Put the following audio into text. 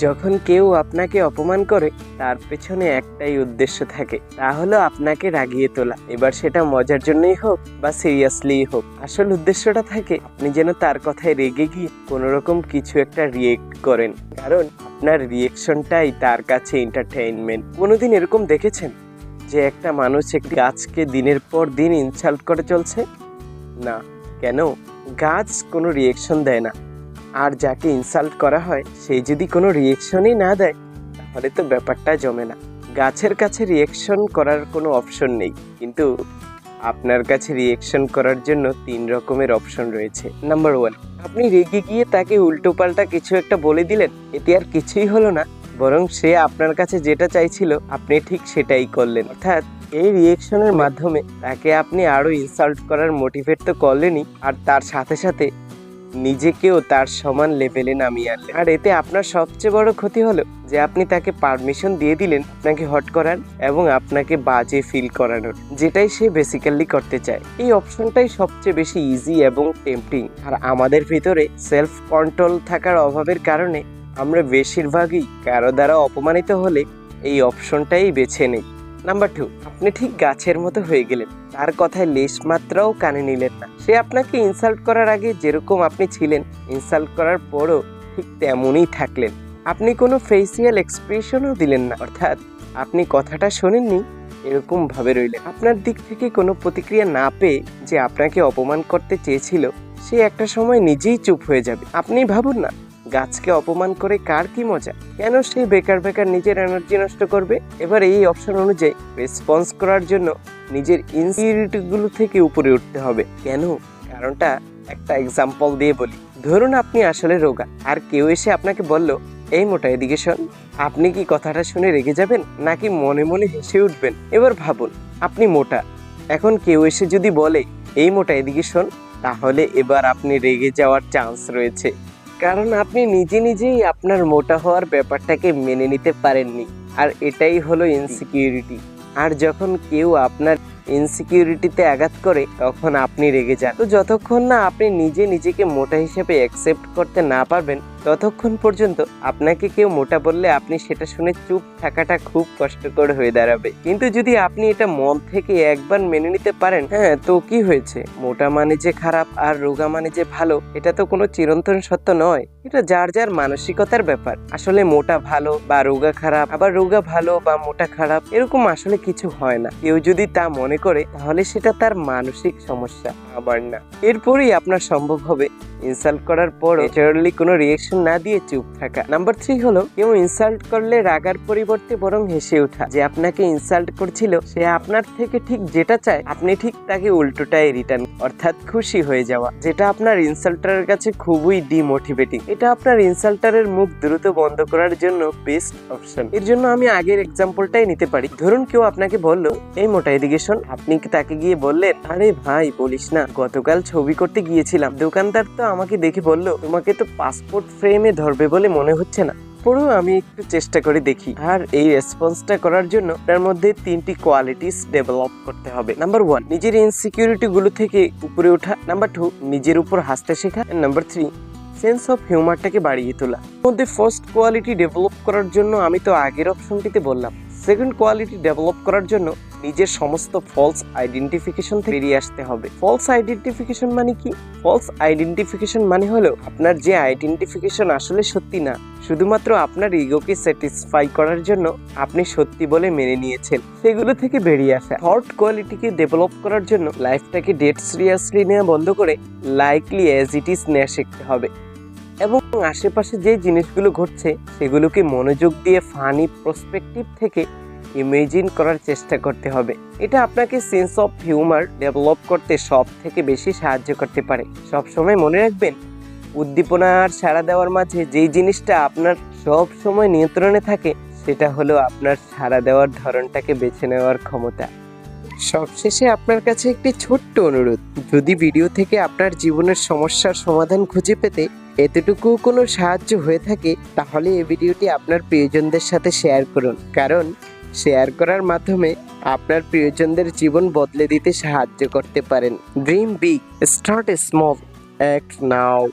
যখন কেউ আপনাকে অপমান করে, তার পেছনে একটাই উদ্দেশ্য থাকে। তা হলো আপনাকে রাগিয়ে তোলা। এবার সেটা মজার জন্যই হোক বা সিরিয়াসলি হোক, আসল উদ্দেশ্যটা থাকে আপনি যেন তার কথায় রেগে গিয়ে কোনো রকম কিছু একটা রিয়েক্ট করেন। কারণ আপনার রিয়েকশনটাই তার কাছে এন্টারটেইনমেন্ট কোনোদিন এরকম দেখেছেন যে একটা মানুষ একটি গাছকে দিনের পর দিন ইনসাল্ট করে চলছে? না। কেন? গাছ কোনো রিয়েকশন দেয় না। আর যাকে ইনসাল্ট করা হয় সেই যদি কোনো রিয়েকশনই না দেয়, তাহলে তো ব্যাপারটা জমে না। গাছের কাছে রিয়েকশন করার কোনো অপশন নেই। কিন্তু আপনার কাছে রিয়েকশন করার জন্য তিন রকমের অপশন রয়েছে। নাম্বার ওয়ান আপনি রেগে গিয়ে তাকে উল্টোপাল্টা কিছু একটা বলে দিলেন, এতে আর কিছুই হলো না। বরং সে আপনার কাছে যেটা চাইছিল, আপনি ঠিক সেটাই করলেন। অর্থাৎ, এই রিয়েকশনের মাধ্যমে তাকে আপনি আরও ইনসাল্ট করার মোটিভেট তো করলেনই। আর তার সাথে সাথে নিজেকেও তার সমান লেভেলে নামিয়ে আনলেন। আর এতে আপনার সবচেয়ে বড় ক্ষতি হলো যে আপনি তাকে পারমিশন দিয়ে দিলেন আপনাকে হট করার এবং আপনাকে বাজে ফিল করানোর, যেটাই সে বেসিক্যালি করতে চায়। এই অপশনটাই সবচেয়ে বেশি ইজি এবং টেম্পটিং আর আমাদের ভিতরে সেলফ কন্ট্রোল থাকার অভাবের কারণে আমরা বেশিরভাগই কারও দ্বারা অপমানিত হলে এই অপশনটাই বেছে নেই। নাম্বার টু আপনি ঠিক গাছের মতো হয়ে গেলেন। তার কথায় লেশ মাত্রাও কানে নিলেন না। সে আপনাকে ইনসাল্ট করার আগে যেরকম আপনি ছিলেন ইনসাল্ট করার পরও ঠিক তেমনই থাকলেন। আপনি কোনো ফেসিয়াল এক্সপ্রেশনও দিলেন না। অর্থাৎ আপনি কথাটা শোনেননি, এরকম ভাবে রইলেন। আপনার দিক থেকে কোনো প্রতিক্রিয়া না পেয়ে যে আপনাকে অপমান করতে চেয়েছিল, সে একটা সময় নিজেই চুপ হয়ে যাবে। আপনি ভাবুন না গাছকে অপমান করে কার কি মজা? কেন সে বেকার বেকার নিজের এনার্জি নষ্ট করবে? এবার এই অপশন অনুযায়ী রেসপন্স করার জন্য নিজের ইনসিকিউরিটিগুলো থেকে উপরে উঠতে হবে। কেন? কারণটা একটা এক্সাম্পল দিয়ে বলি। ধরুন আপনি আসলে রোগা, আর কেউ এসে আপনাকে বলল, এই মোটা, এদিকে শোন। আপনি কি কথাটা শুনে রেগে যাবেন, নাকি মনে মনে হেসে উঠবেন? এবার ভাবুন, আপনি মোটা। এখন কেউ এসে যদি বলে, এই মোটা, এদিকে শোন, তাহলে এবার আপনি রেগে যাওয়ার চান্স রয়েছে। কারণ আপনি নিজে নিজেই আপনার মোটা হওয়ার ব্যাপারটাকে মেনে নিতে পারেননি। আর এটাই হলো ইনসিকিউরিটি আর যখন কেউ আপনার ইনসিকিউরিটিতে আঘাত করে, তখন আপনি রেগে যান। তো যতক্ষণ না আপনি নিজে নিজেকে মোটা হিসেবে অ্যাকসেপ্ট করতে না পারবেন, ততক্ষণ পর্যন্ত আপনাকে কেউ মোটা বললে আপনি সেটা শুনে চুপ থাকাটা খুব কষ্টকর হয়ে দাঁড়াবে। কিন্তু যদি আপনি এটা মন থেকে একবার মেনে নিতে পারেন হ্যাঁ তো কি হয়েছে? মোটা মানে যে খারাপ আর রোগা মানে যে ভালো, এটা তো কোনো চিরন্তন সত্য নয়। এটা যার যার মানসিকতার ব্যাপার। আসলে মোটা ভালো বা রোগা খারাপ, আবার রোগা ভালো বা মোটা খারাপ, এরকম আসলে কিছু হয় না। কেউ যদি তা মনে করে, তাহলে সেটা তার মানসিক সমস্যা, আবার না। এরপরেই আপনার সম্ভব হবে ইনসাল্ট করার পর ন্যাচারালি কোনো রিয়েকশন না দিয়ে চুপ থাকা। নাম্বার থ্রি হলো, কেউ ইনসাল্ট করলে রাগার পরিবর্তে বরং হেসে ওঠা। যে আপনাকে ইনসাল্ট করছিল, সে আপনার থেকে ঠিক যেটা চায়, আপনি ঠিক তাকে উল্টোটাই রিটার্ন অর্থাৎ খুশি হয়ে যাওয়া। যেটা আপনার ইনসাল্টারের কাছে খুবই ডিমোটিভেটিং এটা আপনার ইনসাল্টারের মুখ দ্রুত বন্ধ করার জন্য বেস্ট অপশন এর জন্য আমি আগের এক্সাম্পলটাই নিতে পারি। ধরুন কেউ আপনাকে বলল, এই মোটা এদিকে শোন আপনি তাকে গিয়ে বললেন? আরে ভাই, বলিস না। গতকাল ছবি করতে গিয়েছিলাম। দোকানদার তো আমাকে দেখে বলল, তোমাকে তো পাসপোর্ট ফ্রেমে ধরবে বলে মনে হচ্ছে না। পরেও আমি একটু চেষ্টা করে দেখি। আর এই রেসপন্সটা করার জন্য তার মধ্যে তিনটি কোয়ালিটিস ডেভেলপ করতে হবে। নাম্বার ওয়ান নিজের ইনসিকিউরিটি গুলো থেকে উপরে ওঠা। নাম্বার টু নিজের উপর হাসতে শেখা। নাম্বার থ্রি সেন্স অফ হিউমারটাকে বাড়িয়ে তোলা। মধ্যে ফার্স্ট কোয়ালিটি ডেভেলপ করার জন্য আমি তো আগের অপশনটিতে বললাম। সেকেন্ড কোয়ালিটি ডেভেলপ করার জন্য নিজের সমস্ত ফলস আইডেন্টিফিকেশন থেকে বেরিয়ে আসতে হবে। ফলস আইডেন্টিফিকেশন মানে কি? ফলস আইডেন্টিফিকেশন মানে হলো আপনার যে আইডেন্টিফিকেশন আসলে সত্যি না, শুধুমাত্র আপনার ইগোকে স্যাটিসফাই করার জন্য আপনি সত্যি বলে মেনে নিয়েছেন। সেগুলো থেকে বেরিয়ে আসা। থট কোয়ালিটিকে ডেভেলপ করার জন্য লাইফটাকে ডেট সিরিয়াসলি নেওয়া বন্ধ করে লাইকলি অ্যাজ ইট ইজ নেওয়া শিখতে হবে। এবং আশেপাশে যে জিনিসগুলো ঘটছে, সেগুলোকে মনোযোগ দিয়ে ফানি প্রসপেক্টিভ থেকে ইমেজিন করার চেষ্টা করতে হবে। এটা আপনাকে সেন্স অফ হিউমার ডেভেলপ করতে সব থেকে বেশি সাহায্য করতে পারে। সব সময় মনে রাখবেন, উদ্দীপনা আর সাড়া দেওয়ার মাঝে যেই জিনিসটা আপনার সব সময় নিয়ন্ত্রণে থাকে, সেটা হলো আপনার সাড়া দেওয়ার ধরনটাকে বেছে নেওয়ার ক্ষমতা। সবশেষে আপনার কাছে একটি ছোট্ট অনুরোধ, যদি ভিডিও থেকে আপনার জীবনের সমস্যার সমাধান খুঁজে পেতে এতটুকু কোনো সাহায্য হয়ে থাকে, তাহলে এই ভিডিওটি আপনার প্রিয়জনদের সাথে শেয়ার করুন। কারণ শেয়ার করার মাধ্যমে আপনার প্রিয়জনদের জীবন বদলে দিতে সাহায্য করতে পারেন। Dream big start small act now